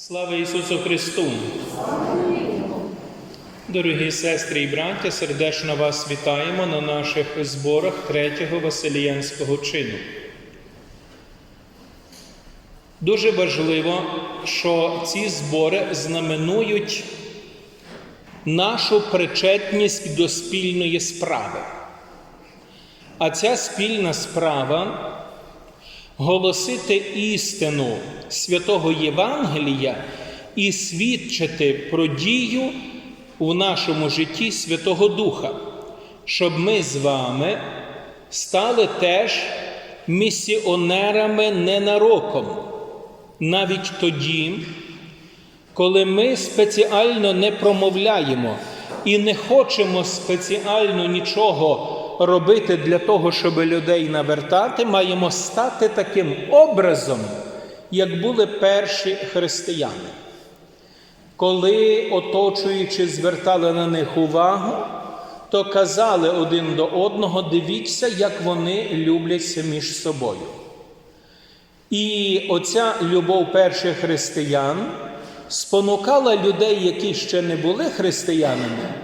Слава Ісусу Христу! Дорогі сестри і браття, сердечно вас вітаємо на наших зборах третього Василіянського чину. Дуже важливо, що ці збори знаменують нашу причетність до спільної справи. А ця спільна справа голосити істину святого Євангелія і свідчити про дію у нашому житті Святого Духа, щоб ми з вами стали теж місіонерами ненароком, навіть тоді, коли ми спеціально не промовляємо і не хочемо спеціально нічого робити для того, щоб людей навертати, маємо стати таким образом, як були перші християни. Коли оточуючи, звертали на них увагу, то казали один до одного: дивіться, як вони любляться між собою. І оця любов перших християн спонукала людей, які ще не були християнами,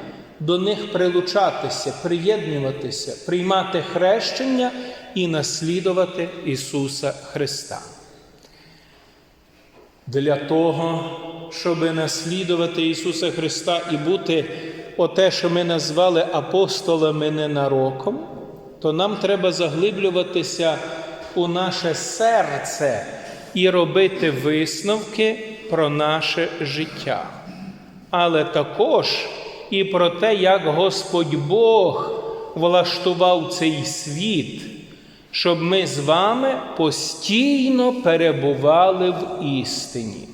до них прилучатися, приєднуватися, приймати хрещення і наслідувати Ісуса Христа. Для того, щоб наслідувати Ісуса Христа і бути оте, що ми назвали апостолами ненароком, то нам треба заглиблюватися у наше серце і робити висновки про наше життя. Але також і про те, як Господь Бог влаштував цей світ, щоб ми з вами постійно перебували в істині.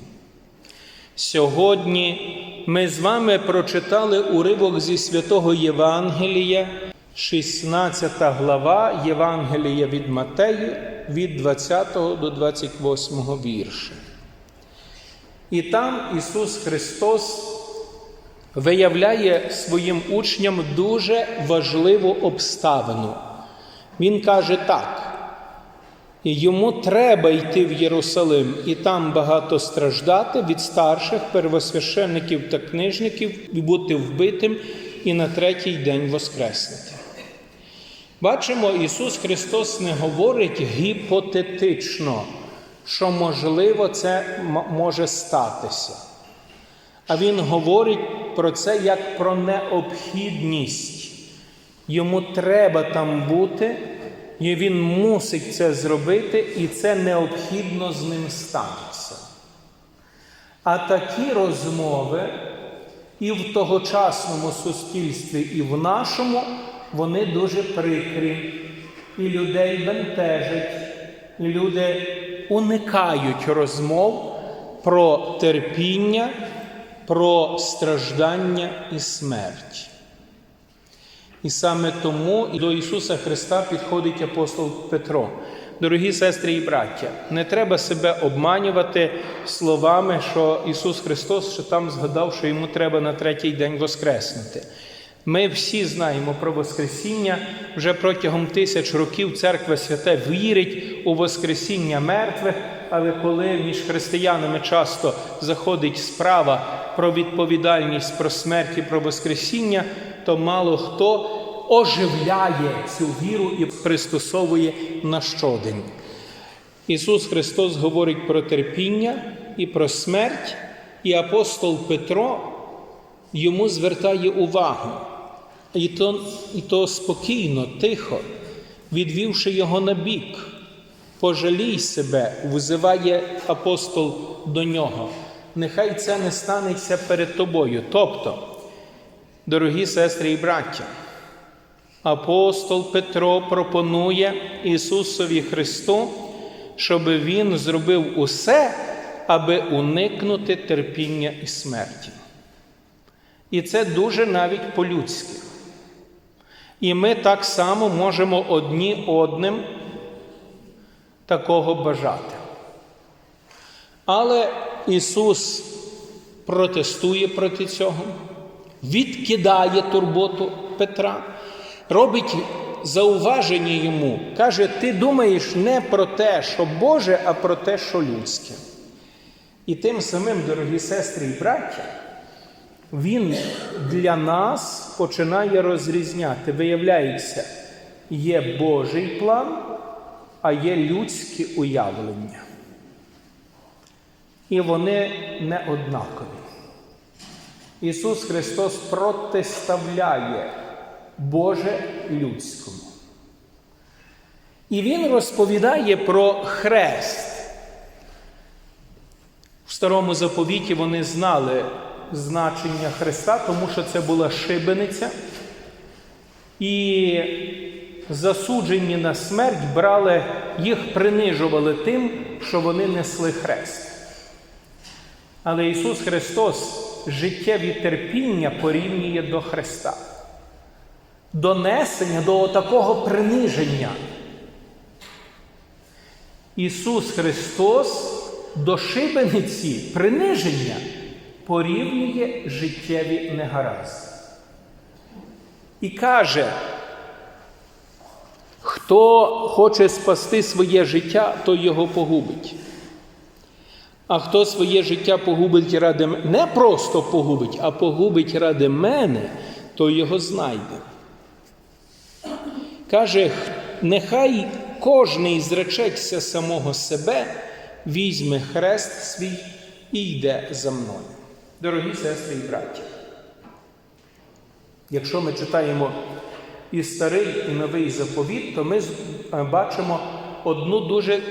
Сьогодні ми з вами прочитали уривок зі святого Євангелія, 16 глава Євангелія від Матею від 20 до 28 вірша. І там Ісус Христос виявляє своїм учням дуже важливу обставину. Він каже так. Йому треба йти в Єрусалим і там багато страждати від старших первосвященників та книжників і бути вбитим і на третій день воскреснути. Бачимо, Ісус Христос не говорить гіпотетично, що можливо це може статися. А Він говорить про це як про необхідність. Йому треба там бути, і він мусить це зробити, і це необхідно з ним станеться. А такі розмови і в тогочасному суспільстві, і в нашому, вони дуже прикрі, і людей бентежать, і люди уникають розмов про терпіння, про страждання і смерть. І саме тому до Ісуса Христа підходить апостол Петро. Дорогі сестри і браття, не треба себе обманювати словами, що Ісус Христос що там згадав, що йому треба на третій день воскреснути. Ми всі знаємо про Воскресіння. Вже протягом тисяч років церква святе вірить у Воскресіння мертвих, але коли між християнами часто заходить справа про відповідальність, про смерть і про Воскресіння, то мало хто оживляє цю віру і пристосовує на щодень. Ісус Христос говорить про терпіння і про смерть, і апостол Петро йому звертає увагу. І то, і то спокійно, тихо, відвівши його на бік, пожалій себе, визиває апостол до нього. Нехай це не станеться перед тобою. Тобто, дорогі сестри і браття, апостол Петро пропонує Ісусові Христу, щоб Він зробив усе, аби уникнути терпіння і смерті. І це дуже навіть по-людськи. І ми так само можемо одні одним такого бажати. Але Ісус протестує проти цього, відкидає турботу Петра, робить зауваження йому, каже: ти думаєш не про те, що Боже, а про те, що людське. І тим самим, дорогі сестри і браття, він для нас починає розрізняти. Виявляється, є Божий план, а є людські уявлення. І вони не однакові. Ісус Христос протиставляє Боже людському. І Він розповідає про хрест. В старому заповіті вони знали значення Христа, тому що це була шибениця. І засуджені на смерть брали, їх принижували тим, що вони несли хрест. Але Ісус Христос життєві терпіння порівнює до Христа, донесення до такого приниження. Ісус Христос до шибениці приниження порівнює життєві негаразди. І каже, хто хоче спасти своє життя, то його погубить. А хто своє життя погубить ради мене, не просто погубить, а погубить ради мене, то його знайде. Каже, нехай кожний зречеться самого себе, візьме хрест свій і йде за мною. Дорогі сестри і браття. Якщо ми читаємо і старий, і новий заповіт, то ми бачимо одну дуже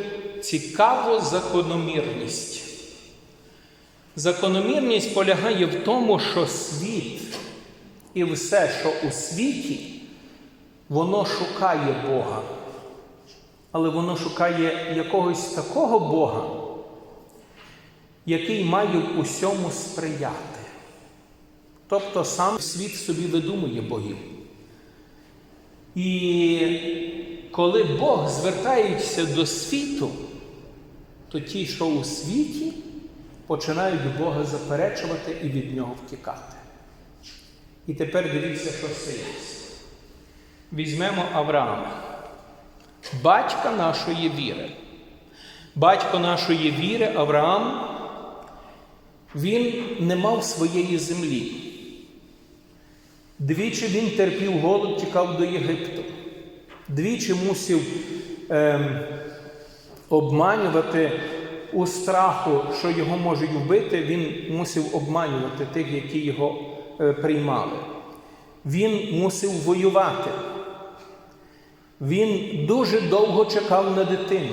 цікаву закономірність. Закономірність полягає в тому, що світ і все, що у світі, воно шукає Бога. Але воно шукає якогось такого Бога, який має в усьому сприяти. Тобто сам світ собі видумує богів. І коли Бог звертається до світу, то ті, що у світі, починають Бога заперечувати і від нього втікати. І тепер дивіться, що стається. Візьмемо Авраама, батька нашої віри. Батько нашої віри, Авраам, він не мав своєї землі. Двічі він терпів голод, тікав до Єгипту. Двічі мусив е, обманювати у страху, що його можуть вбити, він мусив обманювати тих, які його е, приймали. Він мусив воювати. Він дуже довго чекав на дитину.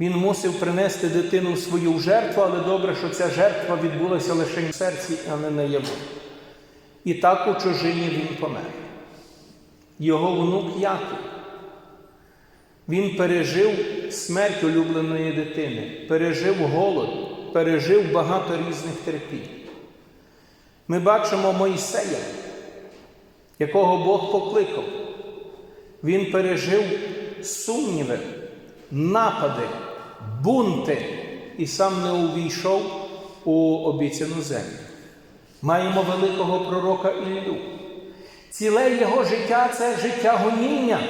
Він мусив принести дитину в свою жертву, але добре, що ця жертва відбулася лише в серці, а не наяву. І так у чужині він помер. Його внук Яків. Він пережив смерть улюбленої дитини, пережив голод, пережив багато різних терпінь. Ми бачимо Мойсея, якого Бог покликав. Він пережив сумніви, напади, бунти і сам не увійшов у обіцяну землю. Маємо великого пророка Іллю. Ціле його життя це життя гоніння.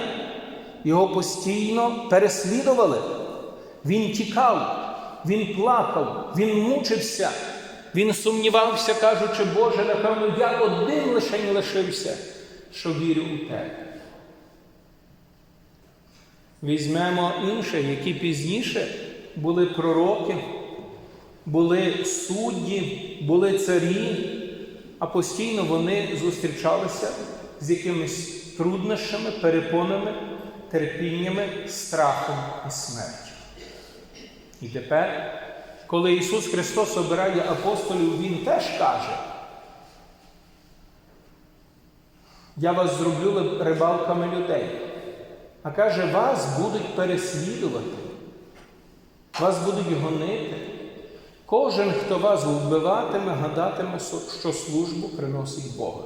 Його постійно переслідували. Він тікав, він плакав, він мучився, він сумнівався, кажучи, Боже, напевно, я один лише не лишився, що вірю у тебе. Візьмемо інше, які пізніше були пророки, були судді, були царі, а постійно вони зустрічалися з якимись труднощами, перепонами, терпіннями, страхом і смертю. І тепер, коли Ісус Христос обирає апостолів, Він теж каже, я вас зроблю рибалками людей. А каже, вас будуть переслідувати, вас будуть гонити. Кожен, хто вас вбиватиме, гадатиме, що службу приносить Бога.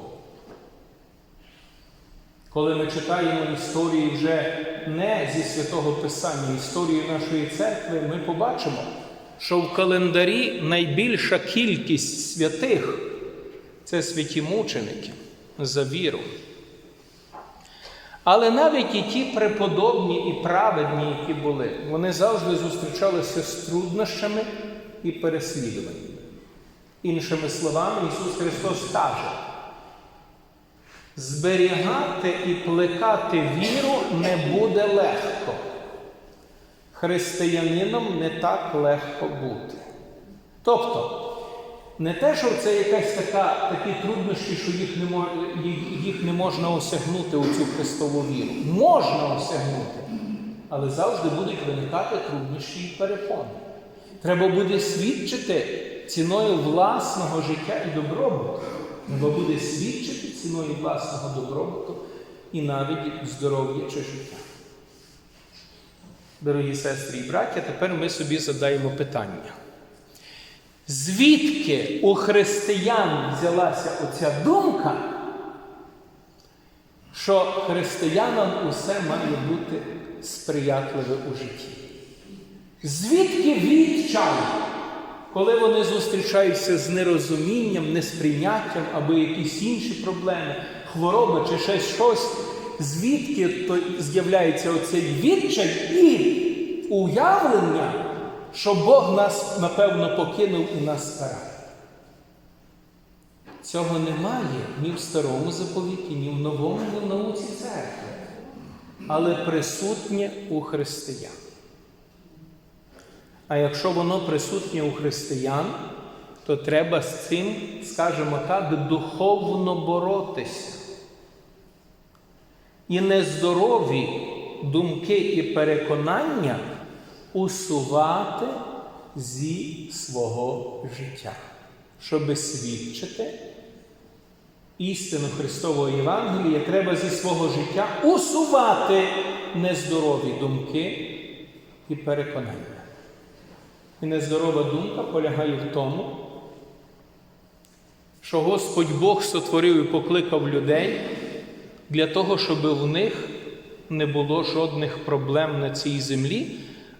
Коли ми читаємо історії вже не зі святого Писання, історію нашої церкви, ми побачимо, що в календарі найбільша кількість святих це святі мученики за віру. Але навіть і ті преподобні і праведні, які були, вони завжди зустрічалися з труднощами і переслідуваннями. Іншими словами, Ісус Христос каже, зберігати і плекати віру не буде легко. Християнином не так легко бути. Тобто, не те, що це якась така, такі труднощі, що їх не, мож, їх, не можна осягнути у цю Христову віру. Можна осягнути, але завжди будуть виникати труднощі і перепони. Треба буде свідчити ціною власного життя і добробуту. Треба буде свідчити ціною власного добробуту і навіть здоров'я чи життя. Дорогі сестри і браття, тепер ми собі задаємо питання. Звідки у християн взялася оця думка, що християнам усе має бути сприятливе у житті? Звідки відчай, коли вони зустрічаються з нерозумінням, несприйняттям або якісь інші проблеми, хвороба чи ще щось, звідки то з'являється оцей відчай і уявлення? що Бог нас, напевно, покинув і нас карає. Цього немає ні в старому заповіті, ні в новому, в науці церкви, але присутнє у християн. А якщо воно присутнє у християн, то треба з цим, скажімо так, духовно боротися. І нездорові думки і переконання усувати зі свого життя, щоби свідчити істину Христового Євангелія, треба зі свого життя усувати нездорові думки і переконання. І нездорова думка полягає в тому, що Господь Бог сотворив і покликав людей для того, щоб в них не було жодних проблем на цій землі.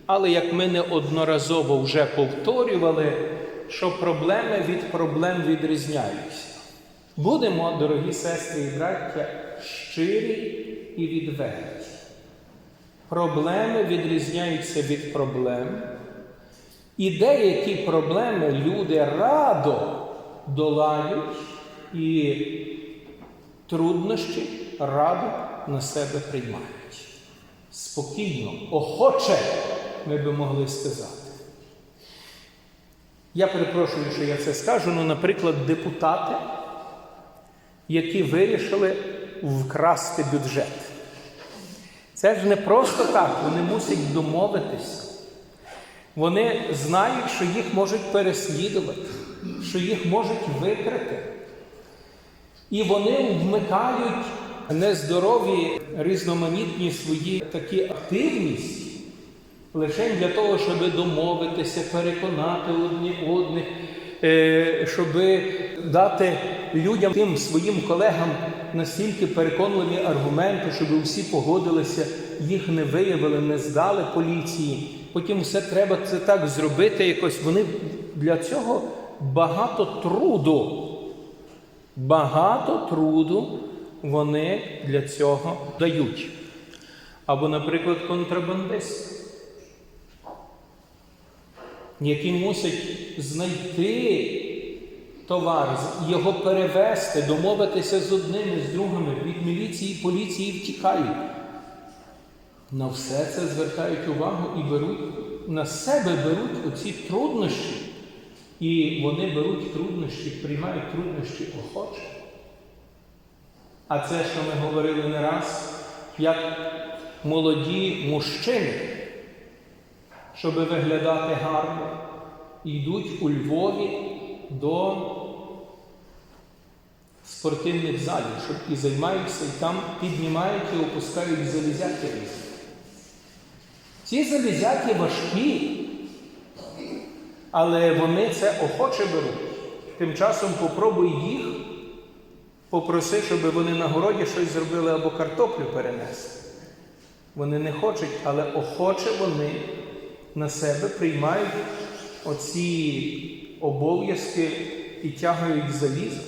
Але як ми неодноразово вже повторювали, що проблеми від проблем відрізняються. Будемо, дорогі сестри і браття, щирі і відверті. Проблеми відрізняються від проблем, і деякі проблеми люди радо долають і труднощі радо на себе приймають. Спокійно, охоче ми би могли сказати. Я перепрошую, що я це скажу, ну, наприклад, депутати, які вирішили вкрасти бюджет. Це ж не просто так, вони мусять домовитися. Вони знають, що їх можуть переслідувати, що їх можуть викрити. І вони вмикають нездорові різноманітні свої такі активність лише для того, щоб домовитися, переконати одні одних, щоб дати людям, тим своїм колегам настільки переконливі аргументи, щоб всі погодилися, їх не виявили, не здали поліції. Потім все треба це так зробити якось. Вони для цього багато труду. Багато труду вони для цього дають. Або, наприклад, контрабандисти які мусять знайти товар, його перевезти, домовитися з одними, з другими, від міліції, поліції втікають. На все це звертають увагу і беруть на себе беруть оці труднощі. І вони беруть труднощі, приймають труднощі охоче. А це, що ми говорили не раз, як молоді мужчини щоб виглядати гарно, йдуть у Львові до спортивних залів, щоб і займаються, і там піднімають і опускають залізяки різні. Ці залізяки важкі, але вони це охоче беруть. Тим часом попробуй їх, попроси, щоб вони на городі щось зробили або картоплю перенесли. Вони не хочуть, але охоче вони на себе приймають оці обов'язки і тягають залізо.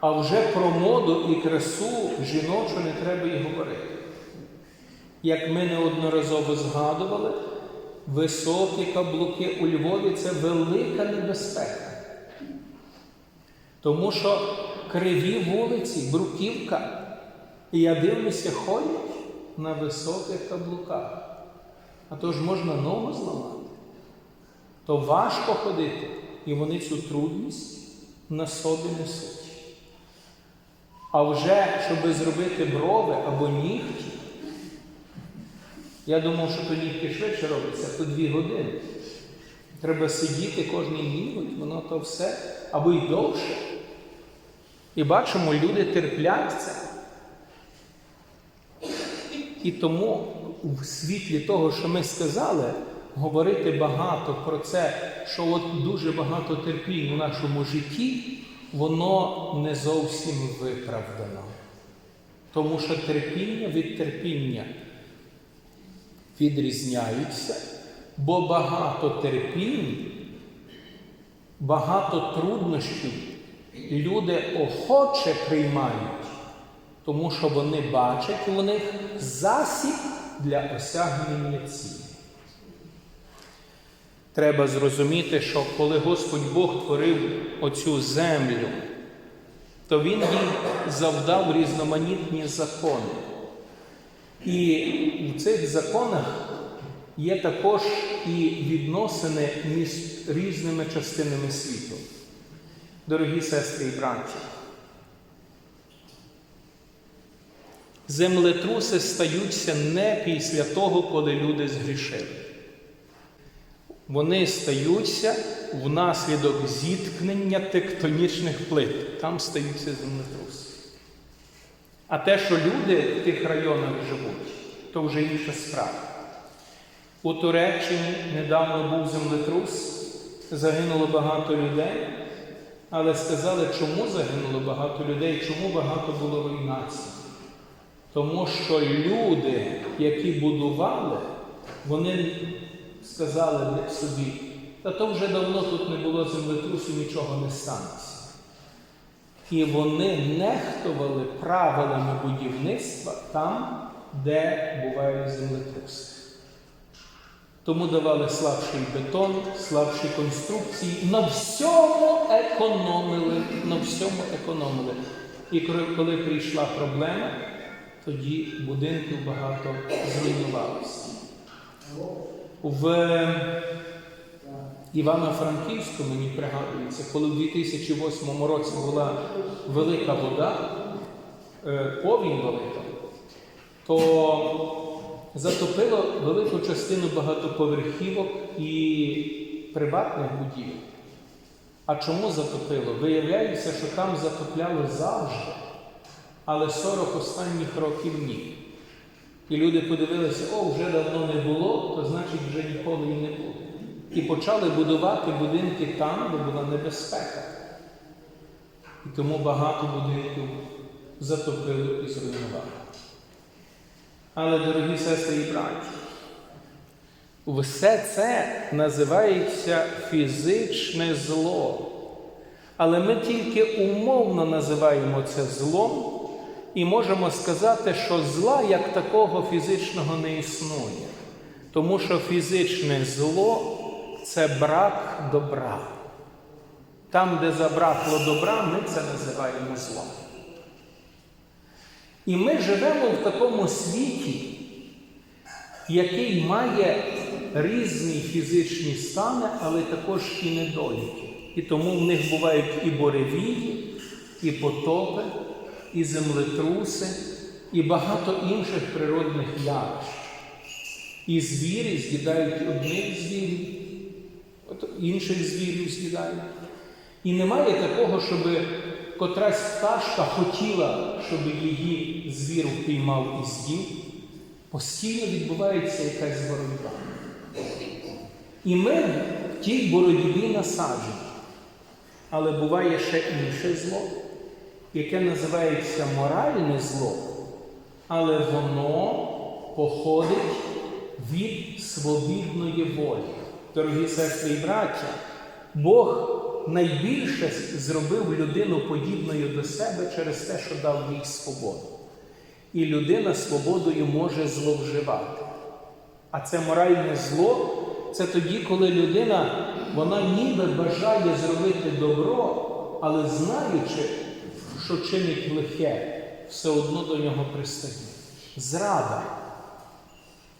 А вже про моду і красу жіночу не треба й говорити. Як ми неодноразово згадували, високі каблуки у Львові це велика небезпека. Тому що криві вулиці, бруківка, і я дивлюся, ходять на високих каблуках. А то ж можна ногу зламати. То важко ходити, і вони цю трудність на собі несуть. А вже, щоб зробити брови або нігті, я думав, що то нігті швидше робиться, то дві години. Треба сидіти кожний ніготь, воно то все, або й довше. І бачимо, люди терплять це. І тому в світлі того, що ми сказали, говорити багато про це, що от дуже багато терпінь у нашому житті, воно не зовсім виправдано. Тому що терпіння від терпіння відрізняються, бо багато терпінь, багато труднощів люди охоче приймають, тому що вони бачать у них засіб для осягнення цілі. Треба зрозуміти, що коли Господь Бог творив оцю землю, то Він їй завдав різноманітні закони. І в цих законах є також і відносини між різними частинами світу. Дорогі сестри і браті, землетруси стаються не після того, коли люди згрішили. Вони стаються внаслідок зіткнення тектонічних плит. Там стаються землетруси. А те, що люди в тих районах живуть, то вже інша справа. У Туреччині недавно був землетрус, загинуло багато людей, але сказали, чому загинуло багато людей, чому багато було руйнацій. Тому що люди, які будували, вони сказали собі, та то вже давно тут не було землетрусу, нічого не станеться. І вони нехтували правилами будівництва там, де бувають землетруси. Тому давали слабший бетон, слабші конструкції, на всьому економили, на всьому економили. І коли прийшла проблема, тоді будинків багато зруйнувалося. В Івано-Франківську мені пригадується, коли в 2008 році була велика вода, повінь велика, то затопило велику частину багатоповерхівок і приватних будівель. А чому затопило? Виявляється, що там затопляли завжди, але 40 останніх років ні. І люди подивилися, о, вже давно не було, то значить вже ніколи і не буде. І почали будувати будинки там, де була небезпека. І тому багато будинків затопили і зруйнували. Але, дорогі сестри і браті, все це називається фізичне зло. Але ми тільки умовно називаємо це злом і можемо сказати, що зла як такого фізичного не існує. Тому що фізичне зло це брак добра. Там, де забракло добра, ми це називаємо злом. І ми живемо в такому світі, який має різні фізичні стани, але також і недоліки. І тому в них бувають і буревії, і потопи, і землетруси, і багато інших природних явищ. І звірі з'їдають одних звірів, інших звірів з'їдають. І немає такого, щоб котрась пташка хотіла, щоб її звір впіймав і з'їв. Постійно відбувається якась боротьба. І ми в тій боротьбі насаджені. Але буває ще інше зло, яке називається моральне зло, але воно походить від свобідної волі. Дорогі сестри і браття, Бог найбільше зробив людину подібною до себе через те, що дав їй свободу. І людина свободою може зловживати. А це моральне зло це тоді, коли людина вона ніби бажає зробити добро, але знаючи, що чинить лихе, все одно до нього пристає. Зрада,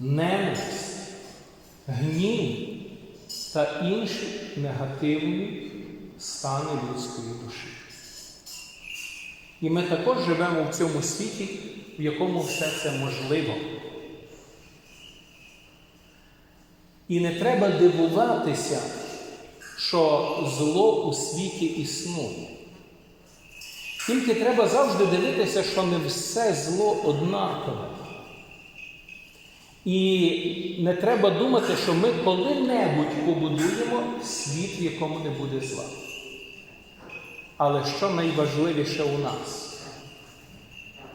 ненависть, гнів та інші негативні стани людської душі. І ми також живемо в цьому світі, в якому все це можливо. І не треба дивуватися, що зло у світі існує. Тільки треба завжди дивитися, що не все зло однакове. І не треба думати, що ми коли-небудь побудуємо світ, в якому не буде зла. Але що найважливіше у нас?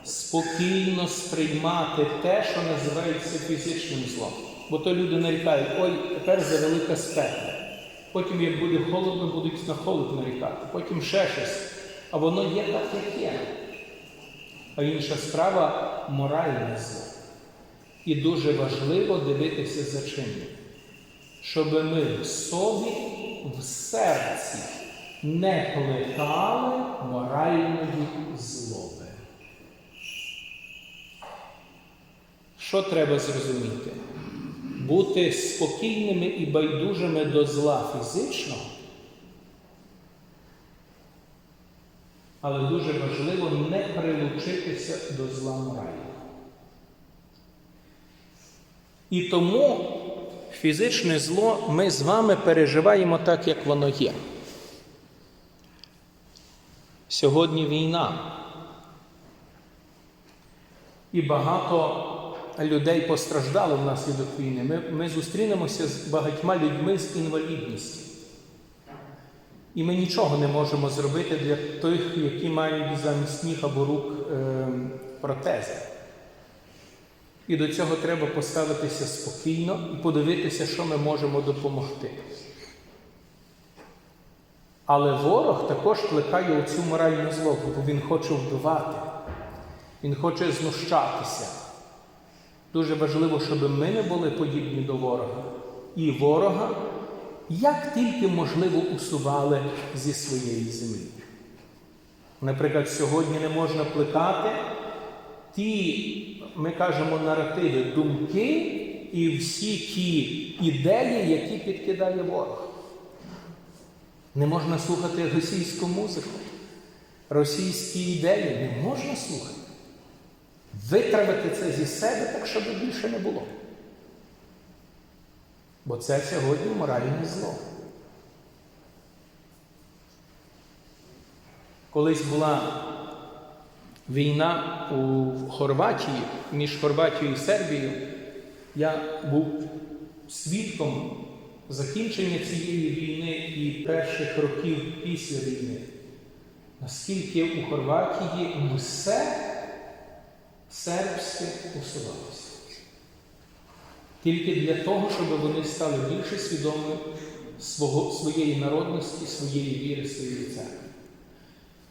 Спокійно сприймати те, що називається фізичним злом. Бо то люди нарікають, ой, тепер за велика спека. Потім, як буде холодно, будуть на холод нарікати, потім ще щось. А воно є так, як є. А інша справа моральне зло. І дуже важливо дивитися за чим. Щоб ми в собі, в серці не плекали моральної злоби. Що треба зрозуміти? Бути спокійними і байдужими до зла фізичного, але дуже важливо не прилучитися до зла морального. І тому фізичне зло ми з вами переживаємо так, як воно є. Сьогодні війна. І багато людей постраждали внаслідок війни. Ми, ми зустрінемося з багатьма людьми з інвалідністю. І ми нічого не можемо зробити для тих, які мають замість ніг або рук е, протези. І до цього треба поставитися спокійно і подивитися, що ми можемо допомогти. Але ворог також плекає оцю моральну злобу, бо він хоче вбивати, він хоче знущатися. Дуже важливо, щоб ми не були подібні до ворога. І ворога як тільки можливо усували зі своєї землі. Наприклад, сьогодні не можна плекати ті, ми кажемо, наративи, думки і всі ті ідеї, які підкидає ворог. Не можна слухати російську музику, російські ідеї не можна слухати. Витравити це зі себе так, щоб більше не було. Бо це сьогодні моральне зло. Колись була війна у Хорватії між Хорватією і Сербією, я був свідком закінчення цієї війни і перших років після війни. Наскільки у Хорватії все сербське усувалося. Тільки для того, щоб вони стали більше свідомими свого, своєї народності, своєї віри, своєї церкви.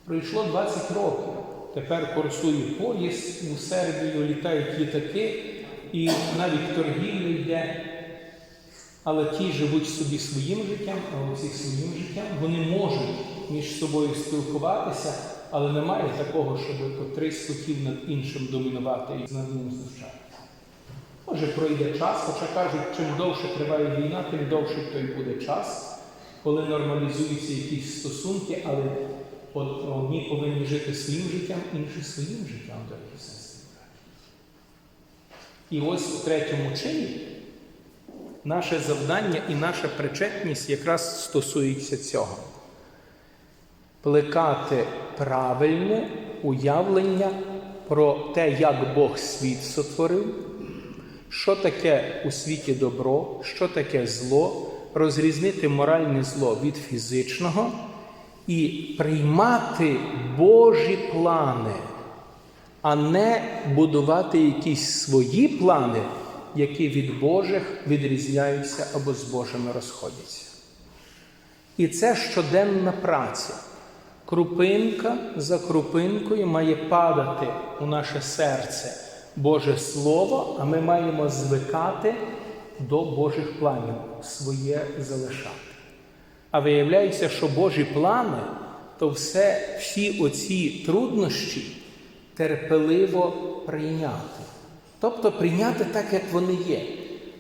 Пройшло 20 років. Тепер курсує поїзд у Сербію, літають літаки, і навіть торгівля йде. Але ті живуть собі своїм життям, а оці своїм життям вони можуть між собою спілкуватися, але немає такого, щоб котрийсь хотів над іншим домінувати і над ним знущатися. Може, пройде час, хоча кажуть, чим довше триває війна, тим довше той буде час, коли нормалізуються якісь стосунки, але одні повинні жити своїм життям, інші своїм життям, дорогі сестри. І ось у третьому чині наше завдання і наша причетність якраз стосується цього. Плекати правильне уявлення про те, як Бог світ сотворив, що таке у світі добро, що таке зло, розрізнити моральне зло від фізичного і приймати Божі плани, а не будувати якісь свої плани, які від Божих відрізняються або з Божими розходяться. І це щоденна праця. Крупинка за крупинкою має падати у наше серце Боже Слово, а ми маємо звикати до Божих планів, своє залишати. А виявляється, що Божі плани то все, всі оці труднощі терпеливо прийняти. Тобто прийняти так, як вони є,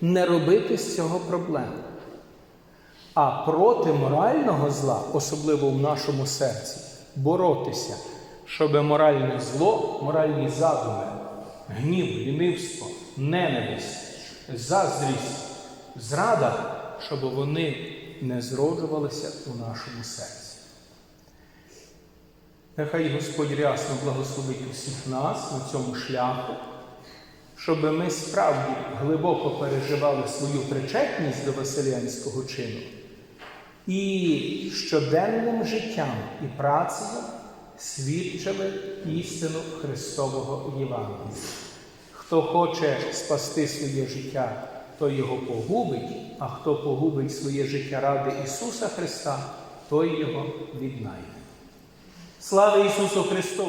не робити з цього проблему. А проти морального зла, особливо в нашому серці, боротися, щоб моральне зло, моральні задуми, гнів, лінивство, ненависть, заздрість, зрада, щоб вони не зроджувалися у нашому серці. Нехай Господь рясно благословить усіх нас на цьому шляху, щоб ми справді глибоко переживали свою причетність до Василянського чину і щоденним життям і працею свідчили істину Христового Євангелія. Хто хоче спасти своє життя, той його погубить, а хто погубить своє життя ради Ісуса Христа, той його віднайде. Слава Ісусу Христу!